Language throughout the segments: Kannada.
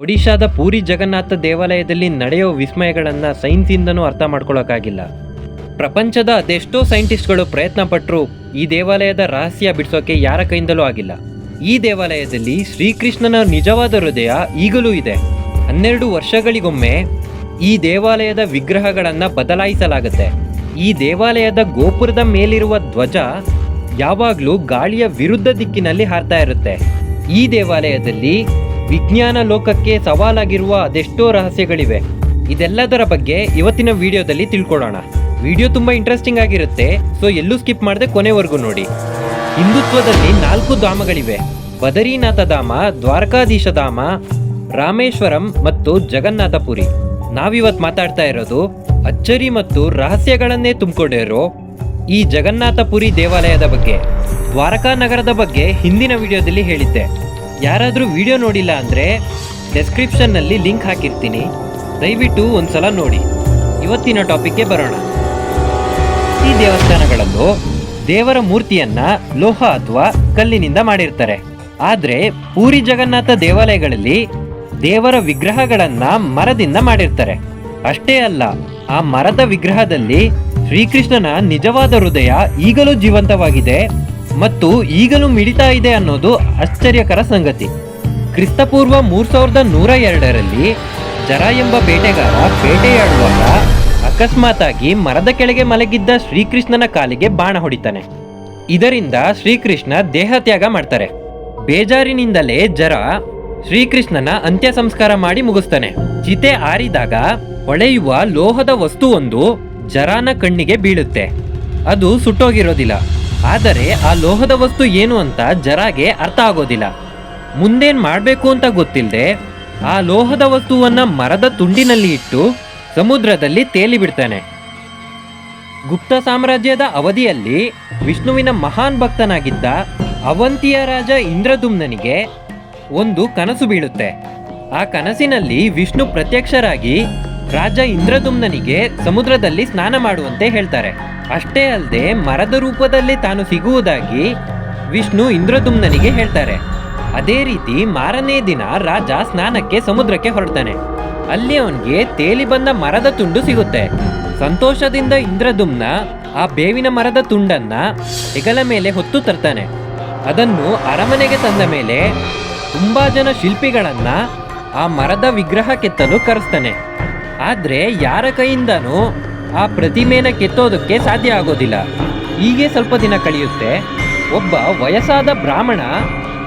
ಒಡಿಶಾದ ಪೂರಿ ಜಗನ್ನಾಥ ದೇವಾಲಯದಲ್ಲಿ ನಡೆಯೋ ವಿಸ್ಮಯಗಳನ್ನು ಸೈನ್ಸಿಂದನೂ ಅರ್ಥ ಮಾಡ್ಕೊಳ್ಳೋಕ್ಕಾಗಿಲ್ಲ ಪ್ರಪಂಚದ ಅದೆಷ್ಟೋ ಸೈಂಟಿಸ್ಟ್ಗಳು ಪ್ರಯತ್ನ ಪಟ್ಟರು ಈ ದೇವಾಲಯದ ರಹಸ್ಯ ಬಿಡಿಸೋಕೆ ಯಾರ ಕೈಯಿಂದಲೂ ಆಗಿಲ್ಲ. ಈ ದೇವಾಲಯದಲ್ಲಿ ಶ್ರೀಕೃಷ್ಣನ ನಿಜವಾದ ಹೃದಯ ಈಗಲೂ ಇದೆ. ಹನ್ನೆರಡು ವರ್ಷಗಳಿಗೊಮ್ಮೆ ಈ ದೇವಾಲಯದ ವಿಗ್ರಹಗಳನ್ನು ಬದಲಾಯಿಸಲಾಗುತ್ತೆ. ಈ ದೇವಾಲಯದ ಗೋಪುರದ ಮೇಲಿರುವ ಧ್ವಜ ಯಾವಾಗಲೂ ಗಾಳಿಯ ವಿರುದ್ಧ ದಿಕ್ಕಿನಲ್ಲಿ ಹಾರ್ತಾ ಇರುತ್ತೆ. ಈ ದೇವಾಲಯದಲ್ಲಿ ವಿಜ್ಞಾನ ಲೋಕಕ್ಕೆ ಸವಾಲಾಗಿರುವ ಅದೆಷ್ಟೋ ರಹಸ್ಯಗಳಿವೆ. ಇದೆಲ್ಲದರ ಬಗ್ಗೆ ಇವತ್ತಿನ ವಿಡಿಯೋದಲ್ಲಿ ತಿಳ್ಕೊಳ್ಳೋಣ. ವಿಡಿಯೋ ತುಂಬ ಇಂಟ್ರೆಸ್ಟಿಂಗ್ ಆಗಿರುತ್ತೆ, ಸೊ ಎಲ್ಲೂ ಸ್ಕಿಪ್ ಮಾಡದೆ ಕೊನೆವರೆಗೂ ನೋಡಿ. ಹಿಂದುತ್ವದಲ್ಲಿ ನಾಲ್ಕು ಧಾಮಗಳಿವೆ. ಬದರೀನಾಥ ಧಾಮ, ದ್ವಾರಕಾಧೀಶ ಧಾಮ, ರಾಮೇಶ್ವರಂ ಮತ್ತು ಜಗನ್ನಾಥಪುರಿ. ನಾವಿವತ್ತು ಮಾತಾಡ್ತಾ ಇರೋದು ಅಚ್ಚರಿ ಮತ್ತು ರಹಸ್ಯಗಳನ್ನೇ ತುಂಬಿಕೊಂಡಿರೋ ಈ ಜಗನ್ನಾಥಪುರಿ ದೇವಾಲಯದ ಬಗ್ಗೆ. ದ್ವಾರಕಾ ನಗರದ ಬಗ್ಗೆ ಹಿಂದಿನ ವಿಡಿಯೋದಲ್ಲಿ ಹೇಳಿದ್ದೆ. ಯಾರಾದರೂ ವಿಡಿಯೋ ನೋಡಿಲ್ಲ ಅಂದರೆ ಡೆಸ್ಕ್ರಿಪ್ಷನ್ನಲ್ಲಿ ಲಿಂಕ್ ಹಾಕಿರ್ತೀನಿ. ದಯವಿಟ್ಟು ಒಂದು ಸಲ ನೋಡಿ. ಇವತ್ತಿನ ಟಾಪಿಕ್ಗೆ ಬರೋಣ. ಈ ದೇವಸ್ಥಾನಗಳಲ್ಲೂ ದೇವರ ಮೂರ್ತಿಯನ್ನು ಲೋಹ ಅಥವಾ ಕಲ್ಲಿನಿಂದ ಮಾಡಿರ್ತಾರೆ. ಆದರೆ ಪೂರಿ ಜಗನ್ನಾಥ ದೇವಾಲಯಗಳಲ್ಲಿ ದೇವರ ವಿಗ್ರಹಗಳನ್ನು ಮರದಿಂದ ಮಾಡಿರ್ತಾರೆ. ಅಷ್ಟೇ ಅಲ್ಲ, ಆ ಮರದ ವಿಗ್ರಹದಲ್ಲಿ ಶ್ರೀಕೃಷ್ಣನ ನಿಜವಾದ ಹೃದಯ ಈಗಲೂ ಜೀವಂತವಾಗಿದೆ. ಮತ್ತು ಈಗಲೂ ಮಿಡಿತಾ ಇದೆ ಅನ್ನೋದು ಆಶ್ಚರ್ಯಕರ ಸಂಗತಿ. ಕ್ರಿಸ್ತಪೂರ್ವ ಮೂರು ಸಾವಿರದ ನೂರ ಎರಡರಲ್ಲಿ ಜರ ಎಂಬ ಬೇಟೆಗಾರ ಬೇಟೆಯಾಡುವಾಗ ಅಕಸ್ಮಾತ್ ಆಗಿ ಮರದ ಕೆಳಗೆ ಮಲಗಿದ್ದ ಶ್ರೀಕೃಷ್ಣನ ಕಾಲಿಗೆ ಬಾಣ ಹೊಡಿತಾನೆ. ಇದರಿಂದ ಶ್ರೀಕೃಷ್ಣ ದೇಹ ತ್ಯಾಗ ಮಾಡ್ತಾರೆ. ಬೇಜಾರಿನಿಂದಲೇ ಜರ ಶ್ರೀಕೃಷ್ಣನ ಅಂತ್ಯ ಸಂಸ್ಕಾರ ಮಾಡಿ ಮುಗಿಸ್ತಾನೆ. ಚಿತೆ ಆರಿದಾಗ ಹೊಳೆಯುವ ಲೋಹದ ವಸ್ತುವೊಂದು ಜರಾನ ಕಣ್ಣಿಗೆ ಬೀಳುತ್ತೆ. ಅದು ಸುಟ್ಟೋಗಿರೋದಿಲ್ಲ. ಆದರೆ ಆ ಲೋಹದ ವಸ್ತು ಏನು ಅಂತ ಜರಾಗೆ ಅರ್ಥ ಆಗೋದಿಲ್ಲ. ಮುಂದೇನ್ ಮಾಡಬೇಕು ಅಂತ ಗೊತ್ತಿಲ್ಲದೆ ಆ ಲೋಹದ ವಸ್ತುವನ್ನ ಮರದ ತುಂಡಿನಲ್ಲಿ ಇಟ್ಟು ಸಮುದ್ರದಲ್ಲಿ ತೇಲಿ ಬಿಡ್ತಾನೆ. ಗುಪ್ತ ಸಾಮ್ರಾಜ್ಯದ ಅವಧಿಯಲ್ಲಿ ವಿಷ್ಣುವಿನ ಮಹಾನ್ ಭಕ್ತನಾಗಿದ್ದ ಅವಂತಿಯ ರಾಜ ಇಂದ್ರದುಮ್ನನಿಗೆ ಒಂದು ಕನಸು ಬೀಳುತ್ತೆ. ಆ ಕನಸಿನಲ್ಲಿ ವಿಷ್ಣು ಪ್ರತ್ಯಕ್ಷರಾಗಿ ರಾಜ ಇಂದ್ರದುಮ್ನನಿಗೆ ಸಮುದ್ರದಲ್ಲಿ ಸ್ನಾನ ಮಾಡುವಂತೆ ಹೇಳ್ತಾರೆ. ಅಷ್ಟೇ ಅಲ್ಲದೆ ಮರದ ರೂಪದಲ್ಲಿ ತಾನು ಸಿಗುವುದಾಗಿ ವಿಷ್ಣು ಇಂದ್ರದುಮ್ನನಿಗೆ ಹೇಳ್ತಾರೆ. ಅದೇ ರೀತಿ ಮಾರನೇ ದಿನ ರಾಜ ಸ್ನಾನಕ್ಕೆ ಸಮುದ್ರಕ್ಕೆ ಹೊರಡ್ತಾನೆ. ಅಲ್ಲಿ ಅವನಿಗೆ ತೇಲಿ ಬಂದ ಮರದ ತುಂಡು ಸಿಗುತ್ತೆ. ಸಂತೋಷದಿಂದ ಇಂದ್ರದುಮ್ನ ಆ ಬೇವಿನ ಮರದ ತುಂಡನ್ನ ಹೆಗಲ ಮೇಲೆ ಹೊತ್ತು ತರ್ತಾನೆ. ಅದನ್ನು ಅರಮನೆಗೆ ತಂದ ಮೇಲೆ ತುಂಬಾ ಜನ ಶಿಲ್ಪಿಗಳನ್ನ ಆ ಮರದ ವಿಗ್ರಹ ಕೆತ್ತಲು ಕರೆಸ್ತಾನೆ. ಆದ್ರೆ ಯಾರ ಕೈಯಿಂದನೂ ಆ ಪ್ರತಿಮೆನ ಕೆತ್ತೋದಕ್ಕೆ ಸಾಧ್ಯ ಆಗೋದಿಲ್ಲ. ಹೀಗೆ ಸ್ವಲ್ಪ ದಿನ ಕಳೆಯುತ್ತೆ. ಒಬ್ಬ ವಯಸ್ಸಾದ ಬ್ರಾಹ್ಮಣ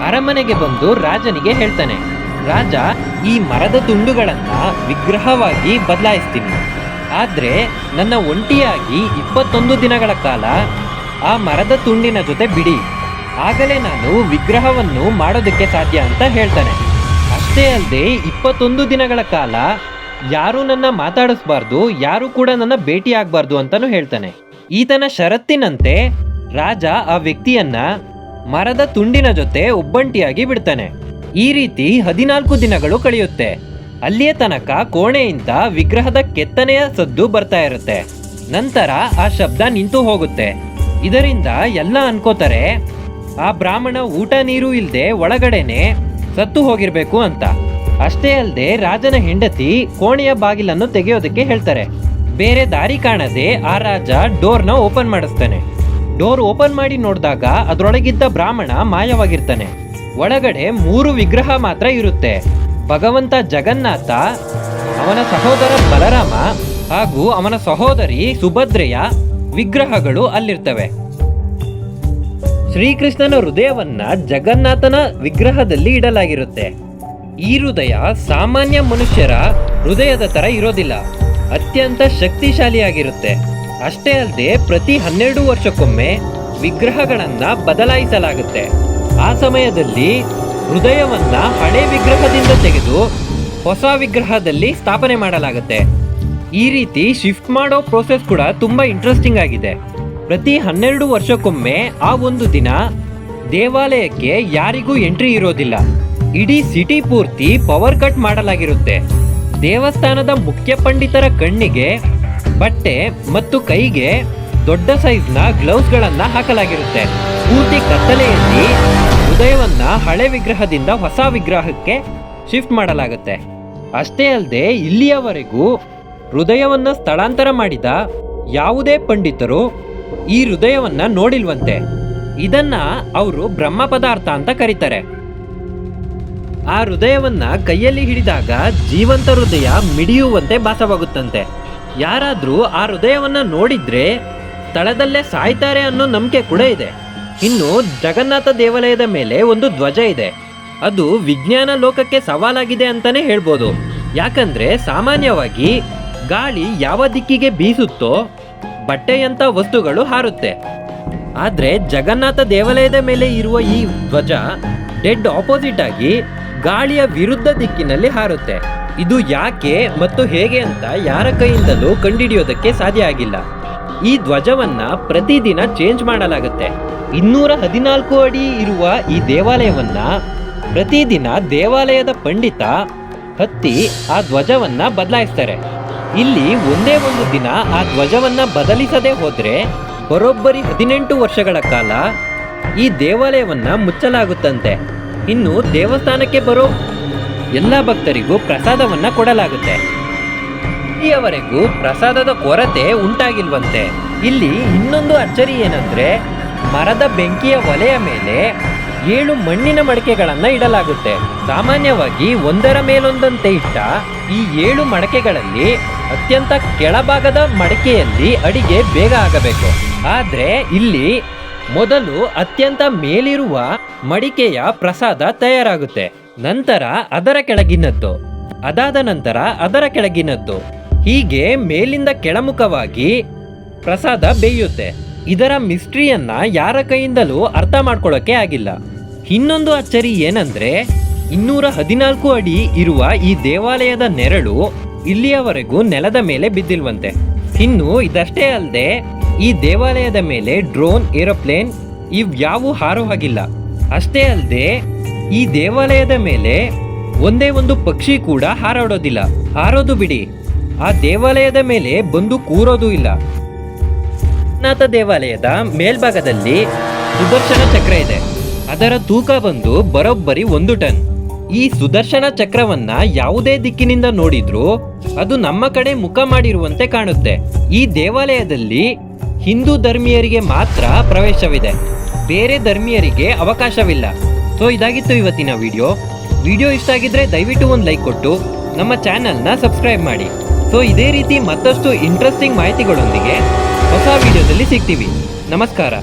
ಅರಮನೆಗೆ ಬಂದು ರಾಜನಿಗೆ ಹೇಳ್ತಾನೆ, ರಾಜ, ಈ ಮರದ ತುಂಡುಗಳನ್ನ ವಿಗ್ರಹವಾಗಿ ಬದಲಾಯಿಸ್ತೀನಿ. ಆದರೆ ನನ್ನ ಒಂಟಿಯಾಗಿ ಇಪ್ಪತ್ತೊಂದು ದಿನಗಳ ಕಾಲ ಆ ಮರದ ತುಂಡಿನ ಜೊತೆ ಬಿಡಿ. ಆಗಲೇ ನಾನು ವಿಗ್ರಹವನ್ನು ಮಾಡೋದಕ್ಕೆ ಸಾಧ್ಯ ಅಂತ ಹೇಳ್ತಾನೆ. ಅಷ್ಟೇ ಅಲ್ಲದೆ ಇಪ್ಪತ್ತೊಂದು ದಿನಗಳ ಕಾಲ ಯಾರು ನನ್ನ ಮಾತಾಡಿಸ್ಬಾರ್ದು, ಯಾರು ಕೂಡ ನನ್ನ ಭೇಟಿ ಆಗಬಾರ್ದು ಅಂತಾನು ಹೇಳ್ತಾನೆ. ಈತನ ಷರತ್ತಿನಂತೆ ರಾಜ ಆ ವ್ಯಕ್ತಿಯನ್ನ ಮರದ ತುಂಡಿನ ಜೊತೆ ಒಬ್ಬಂಟಿಯಾಗಿ ಬಿಡ್ತಾನೆ. ಈ ರೀತಿ ಹದಿನಾಲ್ಕು ದಿನಗಳು ಕಳೆಯುತ್ತೆ. ಅಲ್ಲಿಯ ತನಕ ಕೋಣೆಯಿಂದ ವಿಗ್ರಹದ ಕೆತ್ತನೆಯ ಸದ್ದು ಬರ್ತಾ ಇರುತ್ತೆ. ನಂತರ ಆ ಶಬ್ದ ನಿಂತು ಹೋಗುತ್ತೆ. ಇದರಿಂದ ಎಲ್ಲ ಅನ್ಕೋತಾರೆ, ಆ ಬ್ರಾಹ್ಮಣ ಊಟ ನೀರು ಇಲ್ಲದೆ ಒಳಗಡೆನೆ ಸತ್ತು ಹೋಗಿರ್ಬೇಕು ಅಂತ. ಅಷ್ಟೇ ಅಲ್ಲದೆ ರಾಜನ ಹೆಂಡತಿ ಕೋಣೆಯ ಬಾಗಿಲನ್ನು ತೆಗೆಯೋದಕ್ಕೆ ಹೇಳ್ತಾರೆ. ಬೇರೆ ದಾರಿ ಕಾಣದೆ ಆ ರಾಜ ಡೋರ್ನ ಓಪನ್ ಮಾಡಿಸ್ತಾನೆ. ಡೋರ್ ಓಪನ್ ಮಾಡಿ ನೋಡಿದಾಗ ಅದರೊಳಗಿದ್ದ ಬ್ರಾಹ್ಮಣ ಮಾಯವಾಗಿರ್ತಾನೆ. ಒಳಗಡೆ ಮೂರು ವಿಗ್ರಹ ಮಾತ್ರ ಇರುತ್ತೆ. ಭಗವಂತ ಜಗನ್ನಾಥ, ಅವನ ಸಹೋದರ ಬಲರಾಮ ಹಾಗೂ ಅವನ ಸಹೋದರಿ ಸುಭದ್ರೆಯ ವಿಗ್ರಹಗಳು ಅಲ್ಲಿರ್ತವೆ. ಶ್ರೀಕೃಷ್ಣನ ಹೃದಯವನ್ನ ಜಗನ್ನಾಥನ ವಿಗ್ರಹದಲ್ಲಿ ಇಡಲಾಗಿರುತ್ತೆ. ಈ ಹೃದಯ ಸಾಮಾನ್ಯ ಮನುಷ್ಯರ ಹೃದಯದ ತರ ಇರೋದಿಲ್ಲ. ಅತ್ಯಂತ ಶಕ್ತಿಶಾಲಿಯಾಗಿರುತ್ತೆ. ಅಷ್ಟೇ ಅಲ್ಲದೆ ಪ್ರತಿ ಹನ್ನೆರಡು ವರ್ಷಕ್ಕೊಮ್ಮೆ ವಿಗ್ರಹಗಳನ್ನ ಬದಲಾಯಿಸಲಾಗುತ್ತೆ. ಆ ಸಮಯದಲ್ಲಿ ಹೃದಯವನ್ನ ಹಳೆ ವಿಗ್ರಹದಿಂದ ತೆಗೆದು ಹೊಸ ವಿಗ್ರಹದಲ್ಲಿ ಸ್ಥಾಪನೆ ಮಾಡಲಾಗುತ್ತೆ. ಈ ರೀತಿ ಶಿಫ್ಟ್ ಮಾಡೋ ಪ್ರೋಸೆಸ್ ಕೂಡ ತುಂಬಾ ಇಂಟ್ರೆಸ್ಟಿಂಗ್ ಆಗಿದೆ. ಪ್ರತಿ ಹನ್ನೆರಡು ವರ್ಷಕ್ಕೊಮ್ಮೆ ಆ ಒಂದು ದಿನ ದೇವಾಲಯಕ್ಕೆ ಯಾರಿಗೂ ಎಂಟ್ರಿ ಇರೋದಿಲ್ಲ. ಇಡೀ ಸಿಟಿ ಪೂರ್ತಿ ಪವರ್ ಕಟ್ ಮಾಡಲಾಗಿರುತ್ತೆ. ದೇವಸ್ಥಾನದ ಮುಖ್ಯ ಪಂಡಿತರ ಕಣ್ಣಿಗೆ, ಬಟ್ಟೆ ಮತ್ತು ಕೈಗೆ ದೊಡ್ಡ ಸೈಜ್ನ ಗ್ಲೌಸ್ಗಳನ್ನ ಹಾಕಲಾಗಿರುತ್ತೆ. ಪೂರ್ತಿ ಕತ್ತಲೆಯಲ್ಲಿ ಹೃದಯವನ್ನ ಹಳೆ ವಿಗ್ರಹದಿಂದ ಹೊಸ ವಿಗ್ರಹಕ್ಕೆ ಶಿಫ್ಟ್ ಮಾಡಲಾಗುತ್ತೆ. ಅಷ್ಟೇ ಅಲ್ಲದೆ ಇಲ್ಲಿಯವರೆಗೂ ಹೃದಯವನ್ನ ಸ್ಥಳಾಂತರ ಮಾಡಿದ ಯಾವುದೇ ಪಂಡಿತರು ಈ ಹೃದಯವನ್ನ ನೋಡಿಲ್ವಂತೆ. ಇದನ್ನ ಅವರು ಬ್ರಹ್ಮ ಪದಾರ್ಥ ಅಂತ ಕರೀತಾರೆ. ಆ ಹೃದಯವನ್ನ ಕೈಯಲ್ಲಿ ಹಿಡಿದಾಗ ಜೀವಂತ ಹೃದಯ ಮಿಡಿಯುವಂತೆ ಭಾಸವಾಗುತ್ತಂತೆ. ಯಾರಾದರೂ ಆ ಹೃದಯವನ್ನ ನೋಡಿದ್ರೆ ಸ್ಥಳದಲ್ಲೇ ಸಾಯ್ತಾರೆ ಅನ್ನೋ ನಂಬಿಕೆ ಕೂಡ ಇದೆ. ಇನ್ನು ಜಗನ್ನಾಥ ದೇವಾಲಯದ ಮೇಲೆ ಒಂದು ಧ್ವಜ ಇದೆ. ಅದು ವಿಜ್ಞಾನ ಲೋಕಕ್ಕೆ ಸವಾಲಾಗಿದೆ ಅಂತಾನೆ ಹೇಳ್ಬೋದು. ಯಾಕಂದ್ರೆ ಸಾಮಾನ್ಯವಾಗಿ ಗಾಳಿ ಯಾವ ದಿಕ್ಕಿಗೆ ಬೀಸುತ್ತೋ ಬಟ್ಟೆಯಂತ ವಸ್ತುಗಳು ಹಾರುತ್ತೆ. ಆದ್ರೆ ಜಗನ್ನಾಥ ದೇವಾಲಯದ ಮೇಲೆ ಇರುವ ಈ ಧ್ವಜ ಡೆಡ್ ಆಪೋಸಿಟ್ ಆಗಿ ಗಾಳಿಯ ವಿರುದ್ಧ ದಿಕ್ಕಿನಲ್ಲಿ ಹಾರುತ್ತೆ. ಇದು ಯಾಕೆ ಮತ್ತು ಹೇಗೆ ಅಂತ ಯಾರ ಕೈಯಿಂದಲೂ ಕಂಡುಹಿಡಿಯೋದಕ್ಕೆ ಸಾಧ್ಯ ಆಗಿಲ್ಲ. ಈ ಧ್ವಜವನ್ನ ಪ್ರತಿದಿನ ಚೇಂಜ್ ಮಾಡಲಾಗುತ್ತೆ. ಇನ್ನೂರ ಹದಿನಾಲ್ಕು ಅಡಿ ಇರುವ ಈ ದೇವಾಲಯವನ್ನ ಪ್ರತಿದಿನ ದೇವಾಲಯದ ಪಂಡಿತ ಹತ್ತಿ ಆ ಧ್ವಜವನ್ನ ಬದಲಾಯಿಸ್ತಾರೆ. ಇಲ್ಲಿ ಒಂದೇ ಒಂದು ದಿನ ಆ ಧ್ವಜವನ್ನ ಬದಲಿಸದೆ ಹೋದ್ರೆ ಬರೋಬ್ಬರಿ ಹದಿನೆಂಟು ವರ್ಷಗಳ ಕಾಲ ಈ ದೇವಾಲಯವನ್ನ ಮುಚ್ಚಲಾಗುತ್ತಂತೆ. ಇನ್ನು ದೇವಸ್ಥಾನಕ್ಕೆ ಬರೋ ಎಲ್ಲ ಭಕ್ತರಿಗೂ ಪ್ರಸಾದವನ್ನ ಕೊಡಲಾಗುತ್ತೆ. ಇಲ್ಲಿಯವರೆಗೂ ಪ್ರಸಾದದ ಕೊರತೆ ಉಂಟಾಗಿಲ್ವಂತೆ. ಇಲ್ಲಿ ಇನ್ನೊಂದು ಅಚ್ಚರಿ ಏನಂದ್ರೆ, ಮರದ ಬೆಂಕಿಯ ಒಲೆಯ ಮೇಲೆ ಏಳು ಮಣ್ಣಿನ ಮಡಕೆಗಳನ್ನು ಇಡಲಾಗುತ್ತೆ. ಸಾಮಾನ್ಯವಾಗಿ ಒಂದರ ಮೇಲೊಂದಂತೆ ಇಟ್ಟ ಈ ಏಳು ಮಡಕೆಗಳಲ್ಲಿ ಅತ್ಯಂತ ಕೆಳಭಾಗದ ಮಡಕೆಯಲ್ಲಿ ಅಡಿಗೆ ಬೇಗ ಆಗಬೇಕು. ಆದ್ರೆ ಇಲ್ಲಿ ಮೊದಲು ಅತ್ಯಂತ ಮೇಲಿರುವ ಮಡಿಕೆಯ ಪ್ರಸಾದ ತಯಾರಾಗುತ್ತೆ. ನಂತರ ಅದರ ಕೆಳಗಿನದ್ದು. ಅದಾದ ನಂತರ ಅದರ ಕೆಳಗಿನದ್ದು. ಹೀಗೆ ಮೇಲಿಂದ ಕೆಳಮುಖವಾಗಿ ಪ್ರಸಾದ ಬೇಯುತ್ತೆ. ಇದರ ಮಿಸ್ಟ್ರಿಯನ್ನ ಯಾರ ಕೈಯಿಂದಲೂ ಅರ್ಥ ಮಾಡ್ಕೊಳ್ಳೋಕೆ ಆಗಿಲ್ಲ. ಇನ್ನೊಂದು ಅಚ್ಚರಿ ಏನಂದ್ರೆ, ಇನ್ನೂರ ಹದಿನಾಲ್ಕು ಅಡಿ ಇರುವ ಈ ದೇವಾಲಯದ ನೆರಳು ಇಲ್ಲಿಯವರೆಗೂ ನೆಲದ ಮೇಲೆ ಬಿದ್ದಿಲ್ವಂತೆ. ಇನ್ನು ಇದಷ್ಟೇ ಅಲ್ಲದೆ ಈ ದೇವಾಲಯದ ಮೇಲೆ ಡ್ರೋನ್, ಏರೋಪ್ಲೇನ್ ಇವ್ಯಾವು ಹಾರೋ ಹಾಗಿಲ್ಲ ಅಷ್ಟೇ ಅಲ್ಲದೆ ಈ ದೇವಾಲಯದ ಮೇಲೆ ಒಂದೇ ಒಂದು ಪಕ್ಷಿ ಕೂಡ ಹಾರಾಡೋದಿಲ್ಲ. ಹಾರೋದು ಬಿಡಿ. ಆ ದೇವಾಲಯದ ಮೇಲೆ ಬಂದು ಕೂರೋದು ಇಲ್ಲ. ನಾಥ ದೇವಾಲಯದ ಮೇಲ್ಭಾಗದಲ್ಲಿ ಸುದರ್ಶನ ಚಕ್ರ ಇದೆ. ಅದರ ತೂಕ ಬಂದು ಬರೋಬ್ಬರಿ ಒಂದು ಟನ್. ಈ ಸುದರ್ಶನ ಚಕ್ರವನ್ನ ಯಾವುದೇ ದಿಕ್ಕಿನಿಂದ ನೋಡಿದ್ರೂ ಅದು ನಮ್ಮ ಕಡೆ ಮುಖ ಮಾಡಿರುವಂತೆ ಕಾಣುತ್ತೆ. ಈ ದೇವಾಲಯದಲ್ಲಿ ಹಿಂದೂ ಧರ್ಮೀಯರಿಗೆ ಮಾತ್ರ ಪ್ರವೇಶವಿದೆ. ಬೇರೆ ಧರ್ಮೀಯರಿಗೆ ಅವಕಾಶವಿಲ್ಲ. ಸೊ ಇದಾಗಿತ್ತು ಇವತ್ತಿನ ವಿಡಿಯೋ ವಿಡಿಯೋ ಇಷ್ಟ ಆಗಿದ್ರೆ ದಯವಿಟ್ಟು ಒಂದು ಲೈಕ್ ಕೊಟ್ಟು, ನಮ್ಮ ಚಾನಲ್ನ ಸಬ್ಸ್ಕ್ರೈಬ್ ಮಾಡಿ. ಸೊ ಇದೇ ರೀತಿ ಮತ್ತಷ್ಟು ಇಂಟ್ರೆಸ್ಟಿಂಗ್ ಮಾಹಿತಿಗಳೊಂದಿಗೆ ಹೊಸ ವಿಡಿಯೋದಲ್ಲಿ ಸಿಗ್ತೀವಿ. ನಮಸ್ಕಾರ.